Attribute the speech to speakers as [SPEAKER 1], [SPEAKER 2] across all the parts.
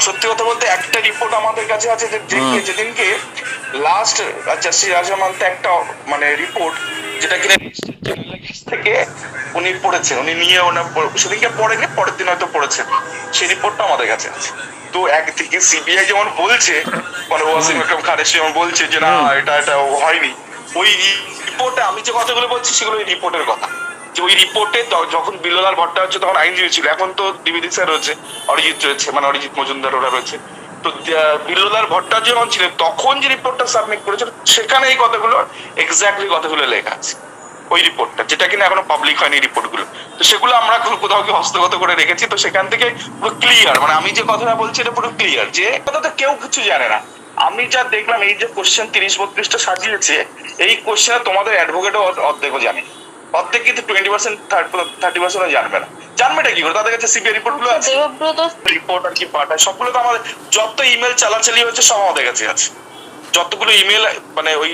[SPEAKER 1] সত্যি কথা বলতে একটা রিপোর্ট আমাদের কাছে আছে যে যেদিনকে লাস্ট জাস্টিস রাজামান্তে একটা মানে রিপোর্ট যেটা কিনা থেকে উনি পড়েছেন উনি নিয়ে পর- সেদিনকে পড়েনি পরের দিন হয়তো পড়েছেন। সেই রিপোর্টটা আমাদের কাছে আছে। তো একদিকে সিবিআই যেমন বলছে মানে ওয়াসিম আকরাম খানের যেমন বলছে যে না এটা এটা হয়নি। ওই রিপোর্টে আমি যে কথাগুলো বলছি সেগুলো ওই রিপোর্টের কথা। যে ওই রিপোর্টে যখন বিল্লাল ভট্টাচার্য তখন আইনজীবী ছিল, এখন তো দ্বিবেদী স্যার রয়েছে, অরিজিৎ রয়েছে মানে অরিজিৎ মজুমদার ওরা রয়েছে। তো বিল্লাল ভট্টাচার্য যখন ছিলেন, তখন যে রিপোর্টটা সাবমিট করেছিল, সেখানে এই কথাগুলো এক্স্যাক্টলি কথাগুলো লেখা আছে, ওই রিপোর্টটা, যেটা কিনা এখনও পাবলিক হয়নি রিপোর্টগুলো। তো সেগুলো আমরা কোথাও কি হস্তগত করে রেখেছি, তো সেখান থেকে পুরো ক্লিয়ার মানে আমি যে কথাটা বলছি এটা পুরো ক্লিয়ার যে কথা তো কেউ কিছু জানে না। আমি যা দেখলাম, এই যে কোশ্চেন তিরিশ, বত্রিশটা সাজিয়েছে, এই কোশ্চেনে তোমাদের অ্যাডভোকেটও অর্ধেকও জানে। অর্ধেক কিন্তু টোয়েন্টি পার্সেন্ট থার্টি পার্সেন্ট জানবে না। জানবেটা কি করে? তাদের কাছে সিবিআই রিপোর্টগুলো আছে? রিপোর্ট আর কি পাঠায়। সবগুলো তো আমাদের যত ইমেল চালাচালি হচ্ছে সব আমাদের কাছে আছে। যতগুলো ইমেল মানে ওই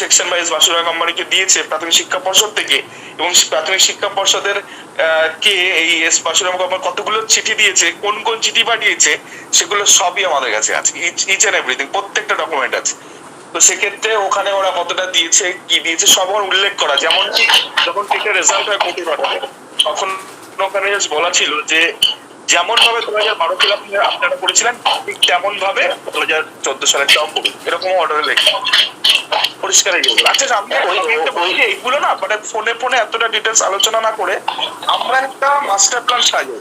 [SPEAKER 1] সেকশন বাসুরা কোম্পানিকে দিয়েছে প্রাথমিক শিক্ষা পর্ষদ থেকে এবং প্রাথমিক শিক্ষা পর্ষদের কে এই এস বাসুরা কোম্পানি কতগুলো চিঠি দিয়েছে কোন কোন চিঠি পাঠিয়েছে সেগুলো সবই আমাদের কাছে আছে। ইচ এন্ড এভরিথিং প্রত্যেকটা ডকুমেন্ট আছে। তো সেক্ষেত্রে ওখানে ওরা কতটা দিয়েছে, কি দিয়েছে, সব উল্লেখ করা। যেমন যখন থেকে রেজাল্ট হয় কোটি পাঠাবে তখন ওখানে বলা ছিল যে যেমন ভাবে দু হাজার বারো সালে আপনি- আপনারা করেছিলেন, ঠিক তেমন ভাবে দু হাজার চোদ্দ সালের টাও করুন। এরকম অর্ডারে লেখা। পরিষ্কার আচ্ছা আমি আমি একটা বলি এইগুলো না মানে ফোনে ফোনে এতটা ডিটেলস আলোচনা না করে আমরা একটা মাস্টার প্ল্যান সাজাই।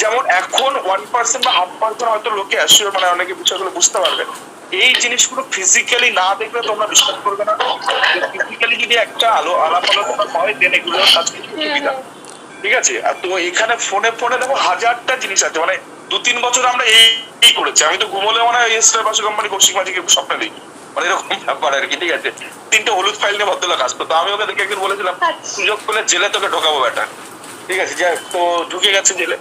[SPEAKER 1] যেমন এখন ওয়ান পার্সেন্ট বা হাফ পার্সেন্ট হয়তো লোকে অ্যাসিওর মানে অনেকে বিষয়গুলো বুঝতে পারবে। এই জিনিসগুলো ফিজিক্যালি না দেখলে তোমরা বিশ্বাস করবে না। ফিজিক্যালি যদি একটা আলো আলাপ আলোচনা হয় দেন এগুলো কাজ কিছু সুবিধা। ঠিক আছে? আর তো এখানে ফোনে ফোনে দেখো হাজারটা জিনিস আছে। মানে দু তিন বছর আমরা এই করেছি। আমি তো ঘুমলে মানে এসটার বাসু কোম্পানি কৌশিক মাঝিকে স্বপ্ন দিই মানে এরকম ব্যাপার আর কি ঠিক আছে? তিনটে হলুদ ফাইল নিয়ে ভদ্রলোক আসতো তো আমি ওকে দেখে একদিন বলেছিলাম সুযোগ পেলে জেলে তোকে ঢোকাবো ব্যাটা। ঠিক আছে? যে তো ঢুকে গেছে জেলে।